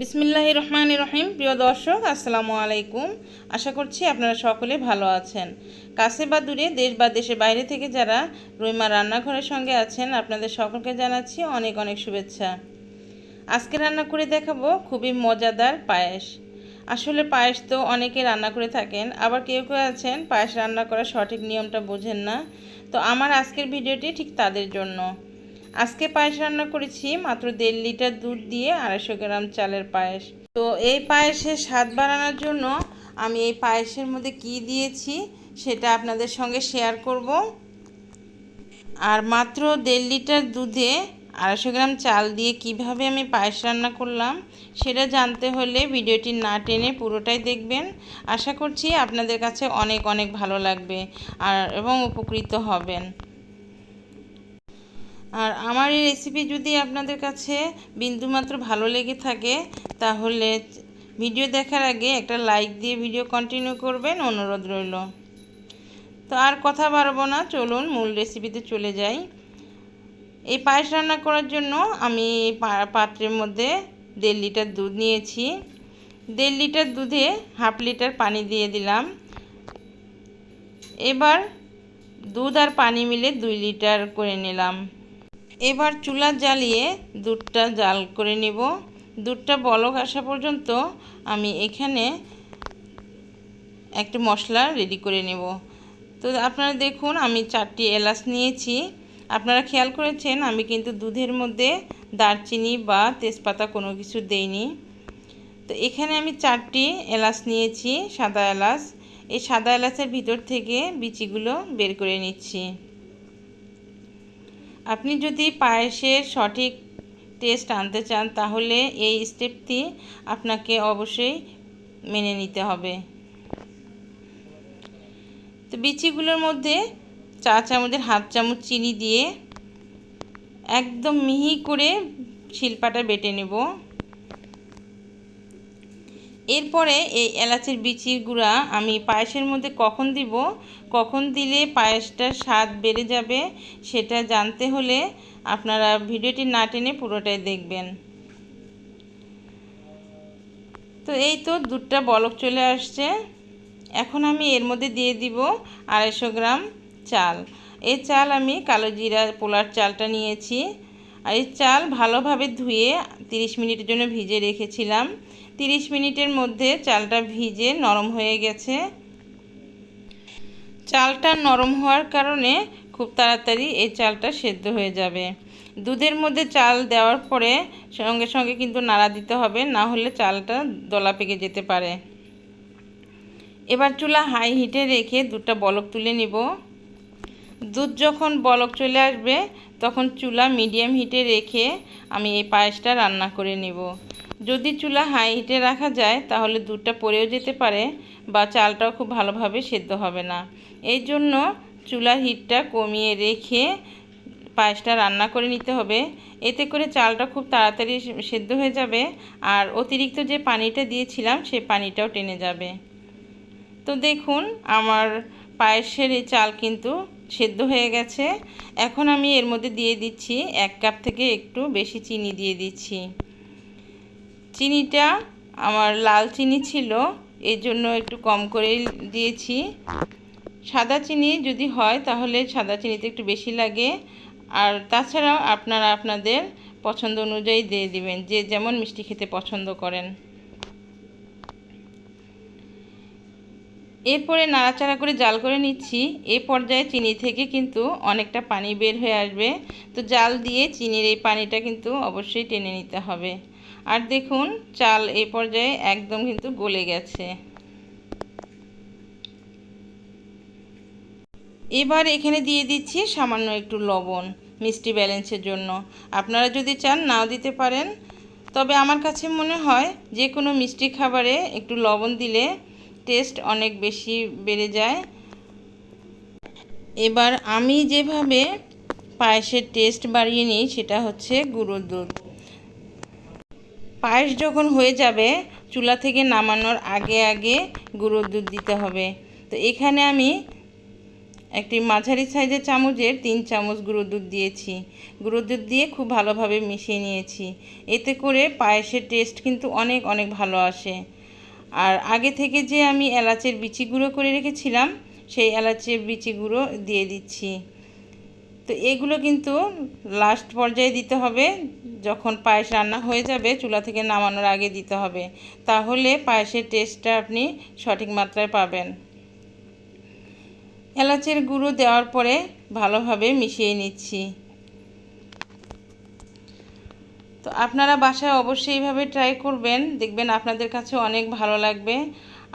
বিসমিল্লাহ রহমান রহিম। প্রিয় দর্শক, আসসালামু আলাইকুম। আশা করছি আপনারা সকলে ভালো আছেন। কাছে বা দূরে, দেশ বা দেশের বাইরে থেকে যারা রইমা রান্নাঘরের সঙ্গে আছেন, আপনাদের সকলকে জানাচ্ছি অনেক অনেক শুভেচ্ছা। আজকে রান্না করে দেখাবো খুবই মজাদার পায়েস। আসলে পায়েস তো অনেকে রান্না করে থাকেন, আবার কেউ কেউ আছেন, পায়েস রান্না করার সঠিক নিয়মটা বোঝেন না। তো আমার আজকের ভিডিওটি ঠিক তাদের জন্য। আজকে পায়েস রান্না করেছি, মাত্র দেড় লিটার দুধ দিয়ে আড়াইশো গ্রাম চালের পায়েস। তো এই পায়েসের স্বাদ বাড়ানোর জন্য আমি এই পায়েসের মধ্যে কি দিয়েছি সেটা আপনাদের সঙ্গে শেয়ার করব। আর মাত্র দেড় লিটার দুধে আড়াইশো গ্রাম চাল দিয়ে কীভাবে আমি পায়েস রান্না করলাম সেটা জানতে হলে ভিডিওটি না টেনে পুরোটাই দেখবেন। আশা করছি আপনাদের কাছে অনেক অনেক ভালো লাগবে আর এবং উপকৃত হবেন। আর আমার এই রেসিপি যদি আপনাদের কাছে বিন্দুমাত্র ভালো লেগে থাকে, তাহলে ভিডিও দেখার আগে একটা লাইক দিয়ে ভিডিও কন্টিনিউ করবেন, অনুরোধ রইল। তো আর কথা বাড়বো না, চলুন মূল রেসিপিতে চলে যাই। এই পায়েস রান্না করার জন্য আমি পাত্রের মধ্যে দেড় লিটার দুধ নিয়েছি। দেড় লিটার দুধে হাফ লিটার পানি দিয়ে দিলাম। এবার দুধ আর পানি মিলে দুই লিটার করে নিলাম। এবার চুলা জ্বালিয়ে দুধটা জাল করে নিব। দুধটা বলক আসা পর্যন্ত আমি এখানে একটা মশলা রেডি করে নেব। তো আপনারা দেখুন, আমি চারটি এলাচ নিয়েছি। আপনারা খেয়াল করেছেন, আমি কিন্তু দুধের মধ্যে দারচিনি বা তেজপাতা কোনো কিছু দেইনি। তো এখানে আমি চারটি এলাচ নিয়েছি, সাদা এলাচ। এই সাদা এলাচের ভিতর থেকে বিচিগুলো বের করে নিচ্ছি। আপনি যদি পায়েসের সঠিক টেস্ট আনতে চান, তাহলে এই স্টেপটি আপনাকে অবশ্যই মেনে নিতে হবে। তো বিচিগুলোর মধ্যে চা চামচের হাফ চামচ চিনি দিয়ে একদম মিহি করে শিল্পাটা বেটে নেব। এরপরে এই এলাচের বিচির গুঁড়া আমি পায়েসের মধ্যে কখন দিব? কখন দিলে পায়েসটার স্বাদ বেড়ে যাবে সেটা জানতে হলে আপনারা ভিডিওটি না টেনে পুরোটাই দেখবেন। তো এই তো দুধটা বলক চলে আসছে। এখন আমি এর মধ্যে দিয়ে দিব আড়াইশো গ্রাম চাল। এই চাল আমি কালো জিরা পোলার চালটা নিয়েছি। আর এই চাল ভালোভাবে ধুয়ে 30 মিনিটের জন্য ভিজে রেখেছিলাম। 30 মিনিটের মধ্যে চালটা ভিজে নরম হয়ে গেছে। চালটা নরম হওয়ার কারণে খুব তাড়াতাড়ি এই চালটা সেদ্ধ হয়ে যাবে। দুধের মধ্যে চাল দেওয়ার পরে সঙ্গে সঙ্গে কিন্তু নাড়া দিতে হবে, না হলে চালটা দলা পেকে যেতে পারে। এবার চুলা হাই হিটে রেখে দুধটা বলক তুলে নিব। দুধ যখন বলক চলে আসবে, তখন চুলা মিডিয়াম হিটে রেখে আমি এই পায়েসটা রান্না করে নিব। যদি চুলা হাই হিটে রাখা যায়, তাহলে দুধটা পড়েও যেতে পারে বা চালটাও খুব ভালোভাবে সেদ্ধ হবে না। এই জন্য চুলার হিটটা কমিয়ে রেখে পায়েসটা রান্না করে নিতে হবে। এতে করে চালটা খুব তাড়াতাড়ি সেদ্ধ হয়ে যাবে আর অতিরিক্ত যে পানিটা দিয়েছিলাম সেই পানিটাও টেনে যাবে। তো দেখুন, আমার পায়েসের এই চাল কিন্তু সেদ্ধ হয়ে গেছে। এখন আমি এর মধ্যে দিয়ে দিচ্ছি এক কাপ থেকে একটু বেশি চিনি দিয়ে দিচ্ছি। চিনিটা আমার লাল চিনি ছিল, এর জন্য একটু কম করে দিয়েছি। সাদা চিনি যদি হয় তাহলে সাদা চিনিতে একটু বেশি লাগে। আর তাছাড়াও আপনারা আপনাদের পছন্দ অনুযায়ী দিয়ে দিবেন, যে যেমন মিষ্টি খেতে পছন্দ করেন। এরপরে নাড়াচাড়া করে জাল করে নিচ্ছি। এই পর্যায়ে চিনি থেকে কিন্তু অনেকটা পানি বের হয়ে আসবে। তো জাল দিয়ে চিনির এই পানিটা কিন্তু অবশ্যই টেনে নিতে হবে। আর দেখুন, চাল এই পর্যায়ে একদম কিন্তু গলে গেছে। এবার এখানে দিয়ে দিচ্ছি সামান্য একটু লবণ মিষ্টি ব্যালেন্সের জন্য। আপনারা যদি চান নাও দিতে পারেন। তবে আমার কাছে মনে হয় যে কোনো মিষ্টি খাবারে একটু লবণ দিলে টেস্ট অনেক বেশি বেড়ে যায়। এবার আমি যেভাবে পায়েসের টেস্ট বাড়িয়ে নিই সেটা হচ্ছে গুঁড়োর দুধ। পায়েস যখন হয়ে যাবে, চুলা থেকে নামানোর আগে আগে গুঁড়োর দুধ দিতে হবে। তো এখানে আমি একটি মাঝারি সাইজের চামচের তিন চামচ গুঁড়ো দুধ দিয়েছি। গুঁড়ো দুধ দিয়ে খুব ভালোভাবে মিশিয়ে নিয়েছি। এতে করে পায়েসের টেস্ট কিন্তু অনেক অনেক ভালো আসে। আর আগে থেকে যে আমি এলাচের বিচি গুঁড়ো করে রেখেছিলাম, সেই এলাচের বিচি গুঁড়ো দিয়ে দিচ্ছি। তো এগুলো কিন্তু লাস্ট পর্যায়ে দিতে হবে। যখন পায়েস রান্না হয়ে যাবে, চুলা থেকে নামানোর আগে দিতে হবে। তাহলে পায়েসের টেস্টটা আপনি সঠিক মাত্রায় পাবেন। এলাচের গুঁড়ো দেওয়ার পরে ভালোভাবে মিশিয়ে নিচ্ছি। তো আপনারা বাসায় অবশ্যই এইভাবে ট্রাই করবেন। দেখবেন আপনাদের কাছে অনেক ভালো লাগবে।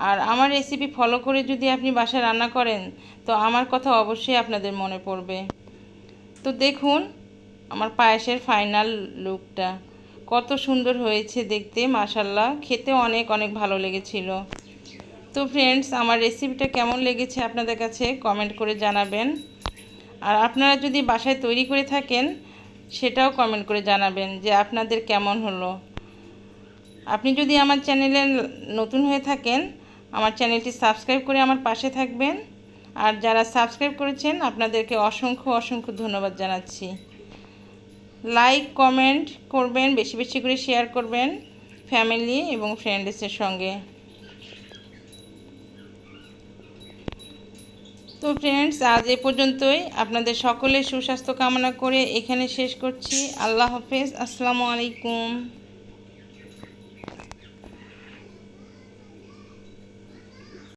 আর আমার রেসিপি ফলো করে যদি আপনি বাসায় রান্না করেন, তো আমার কথা অবশ্যই আপনাদের মনে পড়বে। তো দেখুন, আমার পায়েসের ফাইনাল লুকটা কত সুন্দর হয়েছে দেখতে মাসাল্লাহ খেতে অনেক অনেক ভালো লেগেছিল। তো ফ্রেন্ডস আমার রেসিপিটা কেমন লেগেছে আপনাদের কাছে কমেন্ট করে জানাবেন। আর আপনারা যদি বাসায় তৈরি করে থাকেন সেটাও কমেন্ট করে জানাবেন যে আপনাদের কেমন হলো। আপনি যদি আমার চ্যানেলে নতুন হয়ে থাকেন, আমার চ্যানেলটি সাবস্ক্রাইব করে আমার পাশে থাকবেন। আর যারা সাবস্ক্রাইব করেছেন, আপনাদেরকে অসংখ্য অসংখ্য ধন্যবাদ জানাচ্ছি। লাইক কমেন্ট করবেন, বেশি বেশি করে শেয়ার করবেন ফ্যামিলি এবং ফ্রেন্ডসের সঙ্গে। তো ফ্রেন্ডস আজ এ পর্যন্তই। আপনাদের সকলের সুস্বাস্থ্য কামনা করে এখানে শেষ করছি। আল্লাহ হাফেজ। আসসালামু আলাইকুম।